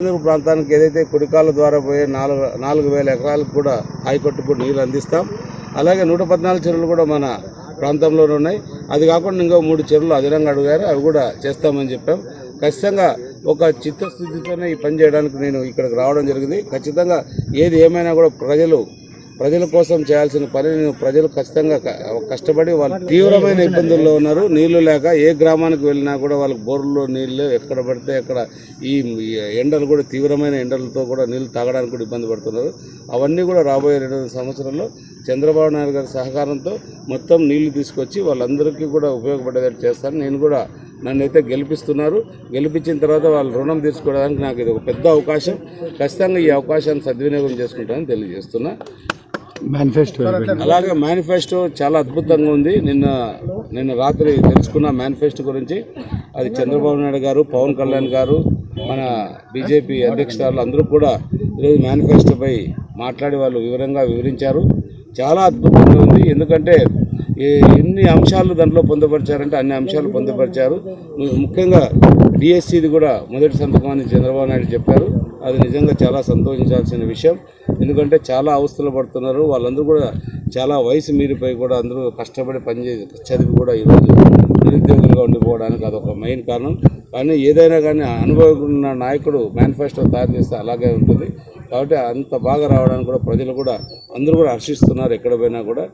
చంద్రగిరి ప్రాంతానికి ఏదైతే కుడికాల ద్వారా పోయే నాలుగు నాలుగు వేల ఎకరాలకు కూడా హైకోర్టు కూడా నీళ్ళు అందిస్తాం. అలాగే నూట పద్నాలుగు చెరువులు కూడా మన ప్రాంతంలోనే ఉన్నాయి. అది కాకుండా ఇంకో మూడు చెరువులు అదనంగా అడిగారు. అవి కూడా చేస్తామని చెప్పాం. ఖచ్చితంగా ఒక చిత్తశుద్ధితోనే ఈ పని చేయడానికి నేను ఇక్కడికి రావడం జరిగింది. ఖచ్చితంగా ఏది ఏమైనా కూడా ప్రజలు ప్రజల కోసం చేయాల్సిన పని నేను ప్రజలు ఖచ్చితంగా కష్టపడి వాళ్ళు తీవ్రమైన ఇబ్బందుల్లో ఉన్నారు. నీళ్ళు లేక ఏ గ్రామానికి వెళ్ళినా కూడా వాళ్ళకి బోర్లలో నీళ్ళు ఎక్కడ పడితే అక్కడ ఈ ఎండలు కూడా తీవ్రమైన ఎండలతో కూడా నీళ్ళు తాగడానికి కూడా ఇబ్బంది పడుతున్నారు. అవన్నీ కూడా రాబోయే రెండు సంవత్సరంలో చంద్రబాబు నాయుడు గారి సహకారంతో మొత్తం నీళ్ళు తీసుకొచ్చి వాళ్ళందరికీ కూడా ఉపయోగపడేటట్టు చేస్తాను నేను కూడా నన్ను అయితే గెలిపిస్తున్నారు. గెలిపించిన తర్వాత వాళ్ళు రుణం తీసుకోవడానికి నాకు ఇది ఒక పెద్ద అవకాశం. ఖచ్చితంగా ఈ అవకాశాన్ని సద్వినియోగం చేసుకుంటానని తెలియజేస్తున్నా. అలాగే మేనిఫెస్టో చాలా అద్భుతంగా ఉంది. నిన్న నిన్న రాత్రి తెలుసుకున్న మేనిఫెస్టో గురించి. అది చంద్రబాబు నాయుడు గారు పవన్ కళ్యాణ్ గారు మన బీజేపీ అధ్యక్షురాలు అందరూ కూడా ఈరోజు మేనిఫెస్టోపై మాట్లాడి వాళ్ళు వివరంగా వివరించారు. చాలా అద్భుతంగా ఉంది. ఎందుకంటే ఈ- ఎన్ని అంశాలు దాంట్లో పొందుపరిచారంటే అన్ని అంశాలు పొందుపరిచారు. ముఖ్యంగా డిఎస్సిది కూడా మొదటి సంతకం అని చంద్రబాబు నాయుడు చెప్పారు. అది నిజంగా చాలా సంతోషించాల్సిన విషయం. ఎందుకంటే చాలా అవస్థలు పడుతున్నారు. వాళ్ళందరూ కూడా చాలా వయసు మీరిపోయి కూడా అందరూ కష్టపడి పనిచేసి చదివి కూడా ఈరోజు నిరుద్యోగులుగా ఉండిపోవడానికి అదొక మెయిన్ కారణం. కానీ ఏదైనా కానీ అనుభవం ఉన్న నాయకుడు మేనిఫెస్టో తయారు చేస్తే అలాగే ఉంటుంది. కాబట్టి అంత బాగా రావడానికి కూడా ప్రజలు కూడా అందరూ కూడా హర్షిస్తున్నారు. ఎక్కడ పోయినా కూడా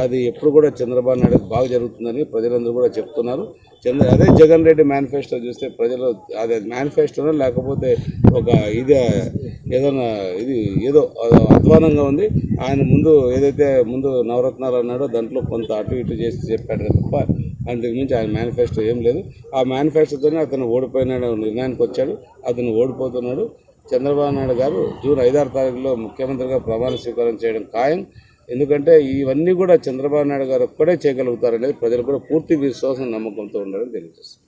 అది ఎప్పుడు కూడా చంద్రబాబు నాయుడు బాగా జరుగుతుందని ప్రజలందరూ కూడా చెప్తున్నారు. చంద్ర అదే జగన్ రెడ్డి మేనిఫెస్టో చూస్తే ప్రజలు అదే మేనిఫెస్టోనో లేకపోతే ఒక ఇది ఏదైనా ఇది ఏదో అధ్వానంగా ఉంది. ఆయన ముందు ఏదైతే ముందు నవరత్నాలు అన్నాడో దాంట్లో కొంత అటు ఇటు చేసి చెప్పాడు తప్ప అంతకుమించి ఆయన మేనిఫెస్టో ఏం లేదు. ఆ మేనిఫెస్టోతోనే అతను ఓడిపోయినాడు నిర్ణయానికి వచ్చాడు. అతను ఓడిపోతున్నాడు. చంద్రబాబు నాయుడు గారు జూన్ ఐదారు తారీఖులో ముఖ్యమంత్రిగా ప్రమాణ స్వీకారం చేయడం ఖాయం. ఎందుకంటే ఇవన్నీ కూడా చంద్రబాబు నాయుడు గారు ఒక్కడే చేయగలుగుతారనేది ప్రజలు కూడా పూర్తి విశ్వాసం నమ్మకంతో ఉండాలని తెలియజేస్తారు